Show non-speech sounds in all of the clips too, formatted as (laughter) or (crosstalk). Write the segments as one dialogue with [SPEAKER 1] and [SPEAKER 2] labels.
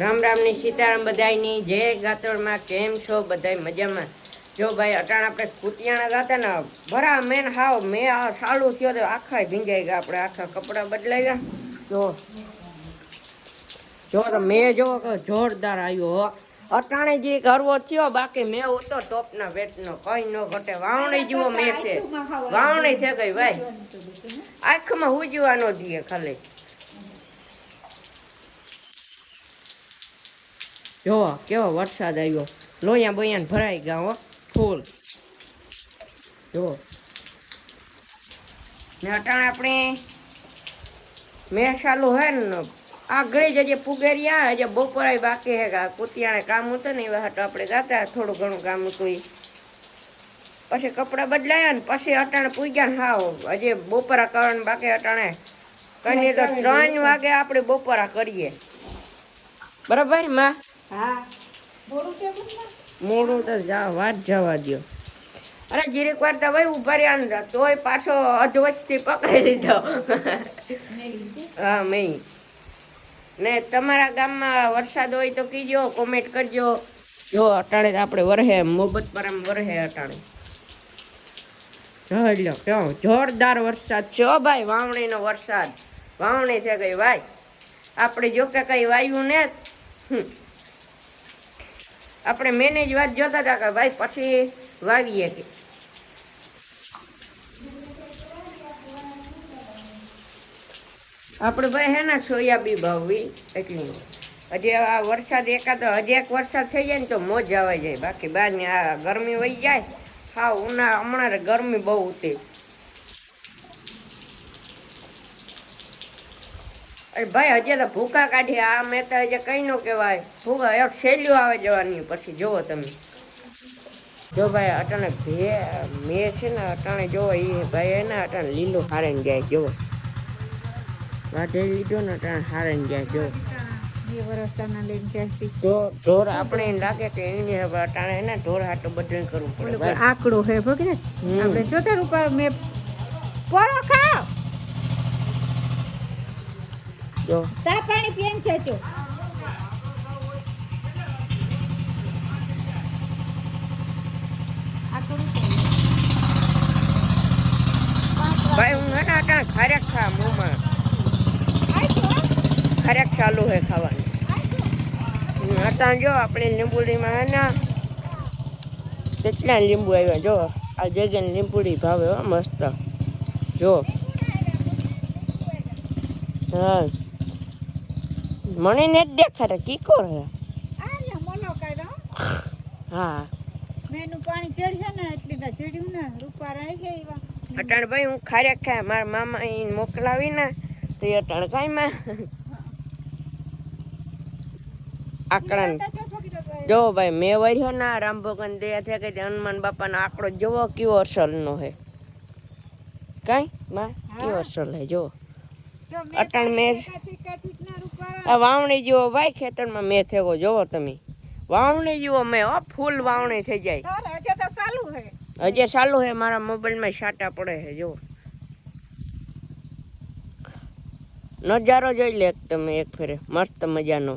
[SPEAKER 1] રામ રામની સીતારામ બધાયની જય ગાતોડમાં કેમ છો બધાય મજામાં? જો ભાઈ અટાણ આપણે કુટિયાણા ગાતા ને ભરા મેન હાવ મેં આ સાલું થયો તો આખા ભીંજાઈ ગયા આપણે આખા કપડાં બદલાવ્યા. જો જો તો મેં જો જોરદાર આવ્યો હો. અટાણે જે કરવો થયો બાકી મેં ઉતો ટોપના વેટનો કઈ ન ઘટે. વાવણી જીવો મેં છે. વાવણી છે કઈ ભાઈ? આંખમાં જીવા ન દઈએ ખાલી. જોવો, કેવો વરસાદ આવ્યો. લોયા બોયા ભરાઈ ગયા હો, ફૂલ. જુઓ ને અટાણે આપણે મેં ચાલુ હે ને આગળ જ હજી પુગેરિયા હજી બપોરાય બાકી હે કુતિયાણે કામ હતું ને એવા આપણે ગાતા, થોડું ઘણું કામ હતું. પછી કપડાં બદલાયા ને પછી અટાણે પૂગ્યા ને હાવ. હજી બપોરા કરવાનું બાકી અટાણે. કઈ તો ત્રણ વાગે આપણે બપોરા કરીએ. બરાબર, માં?
[SPEAKER 2] હા. મોડું
[SPEAKER 1] તો જા વાત જવા દ્યો. અરે જીરેક વાર તો ભાઈ ઊભા રહ્યા ને તોય પાછો અધવચથી પકડી લીધો. હા મેં. ને તમારા ગામમાં વરસાદ હોય તો કીજો કોમેન્ટ કરજો. જો અટાણે આપણે વરહે મોહબ્બત પર આમ વરહે અટાણે. જોઈ લો કેવો જોરદાર વરસાદ છે. ભાઈ વાવણીનો વરસાદ. વાવણી છે કઈ ભાઈ. આપણે જો કે કઈ વાયુ ને હમ. આપણે મેનેજ વાત જોતા હતા કે ભાઈ પછી વાવીએ કે. આપણે ભાઈ હે ને સોયાબી ભાવવી એટલી. હજી આ વરસાદ એકાદ, હજી એક વરસાદ થઈ જાય ને તો મોજ આવી જાય. બાકી બહારની આ ગરમી વહી જાય, હા ઉના હમણાં ગરમી બહુ હતી. અરે ભાઈ તો ભૂકા કાઢી આ મેં તો હજી કઈ નો કહેવાય. ભૂકા એ શેલ્યું આવે જવાની. પછી જુઓ તમે. જો ભાઈ અટાણે ભે મેં છે ને અટાણે જો એ ભાઈ એને અટાણે લીલું હારીને જાય જુઓ વાઢે લીધો ને અટાણે હારીને જાય જો. તો ઢોર આપણે એમ લાગે કે એને હવે અટાણે એને ઢોર હાટું બધું કરવું પડે ભાઈ.
[SPEAKER 2] હે. આપણે મેં પોરો
[SPEAKER 1] જો.
[SPEAKER 2] સા પાણી પીને છે તો.
[SPEAKER 1] ભાઈ હું ના કા ખરેખ ખા મોમાં. ખરેખ ચાલુ હે ખાવાનું. હતા જો આપણે લીંબુડીમાં હે ને કેટલા લીંબુ આવ્યા જો. આ જગ્યાની લીંબુડી ભાવે હો મસ્ત. જો. હા. મને ને જ દેખાડે કીકો
[SPEAKER 2] કાઢ્યો.
[SPEAKER 1] હા.
[SPEAKER 2] મેનું પાણી ચડ્યું ને એટલે તો ચડ્યું ને રૂપા રહી ગયા એવા.
[SPEAKER 1] અટાણ ભાઈ હું ખારે ખાય મારા મામા અહીં મોકલાવી ને તો એ અટાણ કાંઈ માં. આકડા? જો ભાઈ મેં વર્યો ના રામ ભગવાન દયા થયા કે હનુમાન બાપાનો આંકડો જોવો કેવો અસલનો હે. કાંઈ? માં કેવો અસલ હે જો. અટણ મેં આ વાવણી જેવો ભાઈ ખેતરમાં મેં થયો જોવો તમે. વાવણી જેવો મેં હો ફૂલ વાવણી થઈ જાય.
[SPEAKER 2] હજે ચાલુ હે
[SPEAKER 1] મારા મોબાઈલમાં સાટા પડે છે જો નજારો જોઈ લે તમે એક ફેરે મસ્ત મજાનો.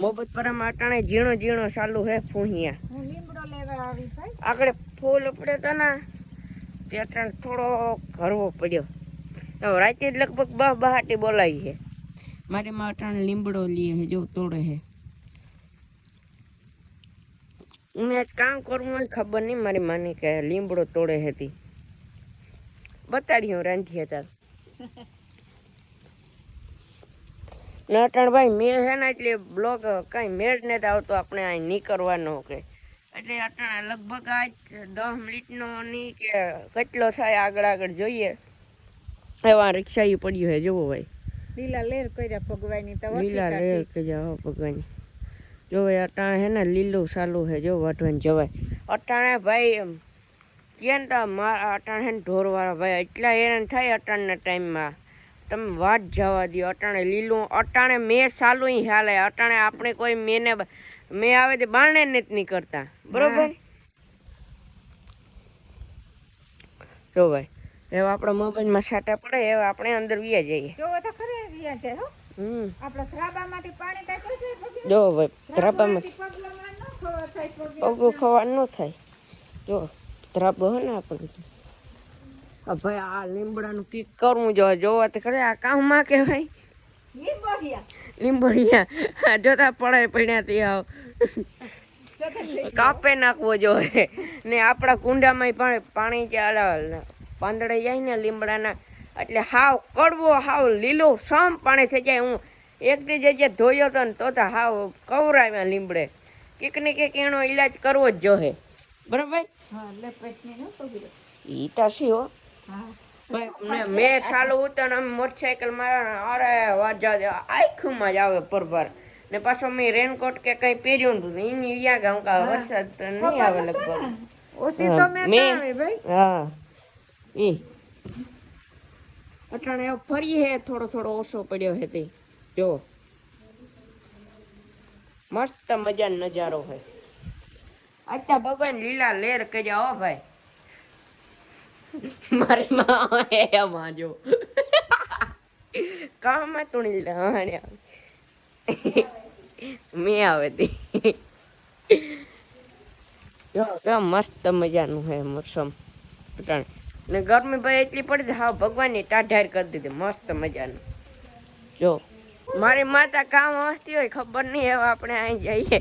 [SPEAKER 1] મોબત પર આમાં અટાણે ઝીણો ઝીણો ચાલુ હે ફૂહિયા.
[SPEAKER 2] લીમડો લેવા આવી ભાઈ.
[SPEAKER 1] આગળ ફૂલ ઉપડે તો ના. તે અટાણે થોડો ઘરવો પડ્યો. રાતે લગભગ બહ બહાટી બોલાવી છે. મારે માં અટાણે લીમડો લીએ હે જો તોડે હે મેં કામ કરવું હોય ખબર નહીં મારી માની કે લીમડો તોડે હતી બતાડી હું રાંધી હતા (laughs) નટણ ભાઈ મેં હે ને એટલે બ્લોગ કાંઈ મેળ નથી આવતો આપણે અહીં કરવાનો કે. એટલે અટાણે લગભગ આજ દસ મિનિટનો નહીં કે કેટલો થાય આગળ આગળ જોઈએ. એવા રિક્ષા પડ્યું હે જોવો ભાઈ.
[SPEAKER 2] લીલા લેર કર્યા ભગવાની તો
[SPEAKER 1] લીલા લેર કે હો ભગવાન. જો અટાણે હે ને લીલું ચાલુ હે જો વાટવાની જવાય. અટાણે ભાઈ એમ કે ને તો મારા અટાણે હે ને ઢોરવાળા ભાઈ એટલા હેરાન થાય અટાણના ટાઈમમાં. તમે વાત જવા દો અટાણે લીલું અટાણે મેં સાલું હાલે અટાણે આપણે કોઈ મેને મેં આવે તે બારણે નથી નીકળતા બરોબર? જો ભાઈ એવા આપણા મોબાઈલમાં સાટા પડે એવા આપણે અંદર વ્યા જઈએ.
[SPEAKER 2] છે હો.
[SPEAKER 1] હમ.
[SPEAKER 2] આપણા ધ્રાબામાંથી પાણી
[SPEAKER 1] જો ભાઈ ધ્રાબામાં
[SPEAKER 2] ધ્રાબામાંથી થાય
[SPEAKER 1] ખવા ન થાય. જો ધ્રાબો હે ને આપણે. આ ભાઈ આ લીમડાનું કીક કરવું જો જોવા તો ખરે આ કામમાં કહેવાય. લીંબડિયા જોતા પડે પડ્યા તે આવ. કાપે નાખવો જોઈએ ને આપણા કુંડામાં પાણી પાણી આલા પાંદડે જાય ને લીમડાના એટલે હાવ કડવો હાવ લીલો સમ પાણી થઈ જાય. હું એકથી જગ્યાએ ધોયો તો ને તો તો હાવ કવરાવ્યા લીમડે કીક ને કીક એનો ઈલાજ કરવો જ જોહે. બરાબર ઈ તો શું હો? મેં સાલું ઉતર આમ મોટરસાયકલ મારવા અરે વાત જા દે આખુંમાં જ આવે પરભાર. ને પાછો મેં રેનકોટ કે કઈ પહેર્યું હતું એની યા ગામ કા વરસાદ તો નહીં આવે લગભગ.
[SPEAKER 2] ઓછી તો મેં
[SPEAKER 1] હા. એ અટાણે ફરી હે, થોડો થોડો ઓછો પડ્યો હે તે. જો. મસ્ત મજાનો નજારો હે. અત્યારે ભગવાન લીલા લેર કર્યા હો ભાઈ. મારી માં હે માં જો. કામાં તુણી લાણે મેં આવે તી. જો મસ્ત મજાનું હે મોસમ અટાણે. ને ગરમી ભાઈ એટલી પડી હા ભગવાનની ટાઢાર કરી દીધી, મસ્ત મજાનું. જો, મારી માતા કામ હસતી હોય, ખબર નહીં, હવે આપણે અહીં જઈએ.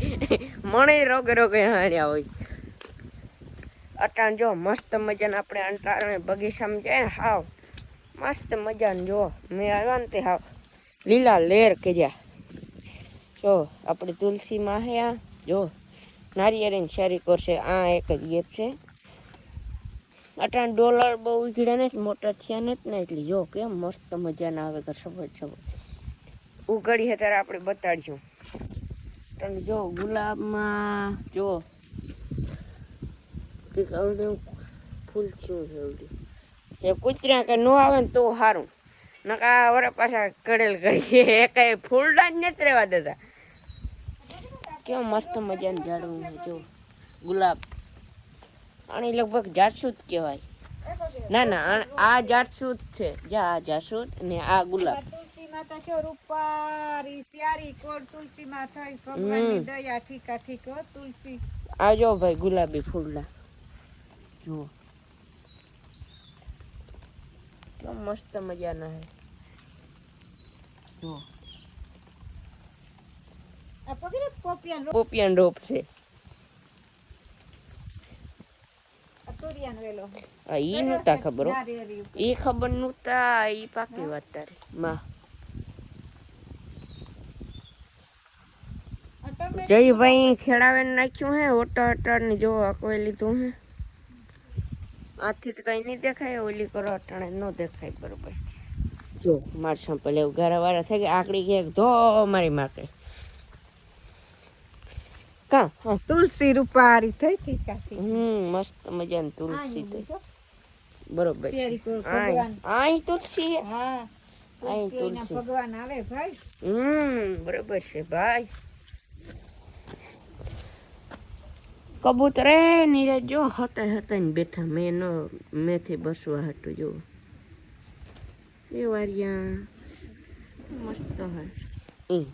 [SPEAKER 1] મને રોગે રોગે હાર્યા હોય. અટાણ જો, મસ્ત મજાને આપણે અંટારણે બગીચામાં જાય ને, હાવ મસ્ત મજાને જો. મેં આવ્યા ને તે હાવ લીલા લેર કર્યા. જો, આપણે તુલસીમાં હે આ, જો, નારિયેળીની શેરી કરશે, આ એક જ ગેપ છે. અટાણ ડોલર બહુ ઉઘડ્યા ને મોટર થયા ને ને એટલે જો કેમ મસ્ત મજાના આવે કે સબજ સબજ ઉઘડી હે ત્યારે આપણે બતાડ્યું તમે જો ગુલાબમાં, જો. ફૂલ થયું છે એ કૂતરા કે ન આવે ને તો સારું નકા વરે પાછા કડેલ કરીએ એ કઈ ફૂલડા જ નથી રહેવા દેતા. કેવું મસ્ત મજાનું ઝાડવું જો. ગુલાબ. આની લગભગ જાસૂદ કહેવાય. ના ના આ- જાસૂદ છે. જા આ જાસૂદ ને આ ગુલાબ.
[SPEAKER 2] તુલસી માતા છો રૂપારી સ્યારી કોડ તુલસી માં થઈ ભગવાનની દયા ઠીકા ઠીક તુલસી.
[SPEAKER 1] આ જો ભાઈ ગુલાબી ફૂલડા જુઓ. કેમ મસ્ત મજાના હે જુઓ.
[SPEAKER 2] પોપિયન
[SPEAKER 1] રોપ છે. ઈ નતા ખબર. ઈ ખબર નતા ઈ પાકી વાત તારી. માં.
[SPEAKER 2] જય
[SPEAKER 1] ભાઈ ખેડાવે નાખ્યું હે ઓટર અટર ને જો આ કોઈ લીધું હે. આથી તો કઈ નહીં દેખાય ઓલી કરો અટાણે ન દેખાય બરોબર. જો. માર સંપલ એવું ગારા વાળા થઈ ગયા આકડી કે ધો મારી માકે. કા?
[SPEAKER 2] તુલસી રૂપારી થઈ ટીકાથી
[SPEAKER 1] હમ મસ્ત મજાની તુલસી
[SPEAKER 2] થઈ.
[SPEAKER 1] બરોબર. આય તુલસી હા?
[SPEAKER 2] તુલસી ભગવાન આવે ભાઈ.
[SPEAKER 1] હમ બરોબર છે ભાઈ. કબૂતર એ નીરજ જો હતા હતા ને બેઠા. મેં નો મેથી બસવા હતું જો એ વારિયા. મસ્ત હોય ઈ.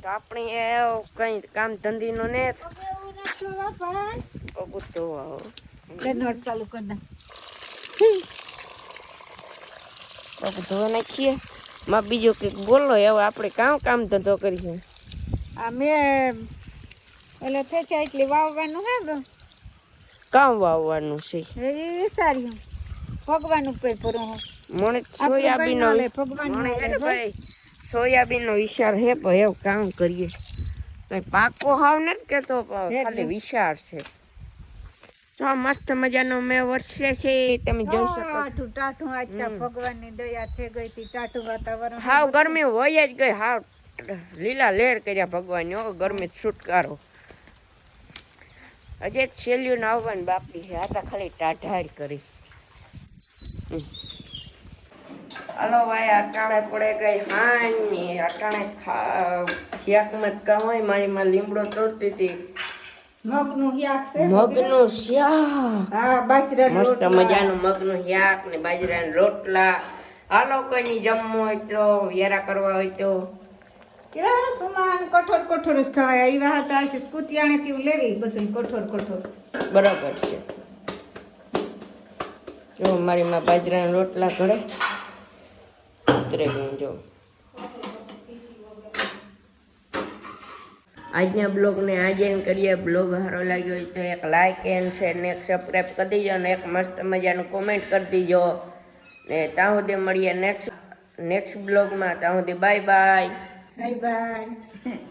[SPEAKER 1] તો આપણે એ કઈ કામ ધંધીનો ને
[SPEAKER 2] પગે એવું ના જોવા ભાઈ
[SPEAKER 1] કબૂતર આવો
[SPEAKER 2] જનવર ચાલુ કરી દે
[SPEAKER 1] પગ ધોવા નાખીએ. માં બીજું કંઈક બોલો હવે આપણે કામ કામ ધંધો કરીએ
[SPEAKER 2] આ મેં એટલે થઈ છે એટલે વાવવાનું હે ને
[SPEAKER 1] કામ વાવવાનું છે.
[SPEAKER 2] એ વિચાર્યું. ભગવાન ઉપર પૂરું હું
[SPEAKER 1] મને સોયાબીન
[SPEAKER 2] ભગવાન ભાઈ.
[SPEAKER 1] સોયાબીન નો વિચાર હે પણ એવું કામ કરીએ. પાકો હાવ નથી કેતો ખાલી
[SPEAKER 2] વિશાળ
[SPEAKER 1] વિચાર છે. તો મસ્ત મજાનો મેં વર્ષે છે તમે જોઈ શકો
[SPEAKER 2] ટાઢું આજ ભગવાનની દયા થઈ ગઈ હતી ટાઢું વાતાવરણ
[SPEAKER 1] હાવ ગરમી હોય જ ગઈ હાવ લીલા લેર કર્યા ભગવાન હો ગરમી છુટકારો. હજે છેલ્યું આવવાનું બાકી છે આ તો ખાલી ટાઢાર કરી. હમ. હાલો ભાઈ અટાણે પડે ગઈ હાની અટાણે ખા ખિયાકમાં કામ મારી માં લીમડો તોડતી હતી.
[SPEAKER 2] મગનું શાક છે?
[SPEAKER 1] મગનું શાક
[SPEAKER 2] હા બાજરા
[SPEAKER 1] મસ્ત મજાનું મગનું શાક ને બાજરાના રોટલા. હાલો કોઈની જમવું હોય તો વેરા કરવા હોય તો.
[SPEAKER 2] કેવા હારું કઠોર કઠોર જ ખવાય હતા. છે લેવી બધું કઠોર કઠોર.
[SPEAKER 1] બરાબર છે. જો મારી માં બાજરાના રોટલા ઘડે. ઉતરે ગયું જો આજના બ્લોગને આજે એમ કરીએ બ્લોગ સારો લાગ્યો હોય તો એક લાઇક એન્ડ શેર ને એક સબસ્ક્રાઈબ કરી દીજો અને એક મસ્ત મજાનું કોમેન્ટ કરી દીજો. ને ત્યાં સુધી મળીએ નેક્સ્ટ નેક્સ્ટ બ્લોગમાં. ત્યાં સુધી બાય બાય
[SPEAKER 2] બાય બાય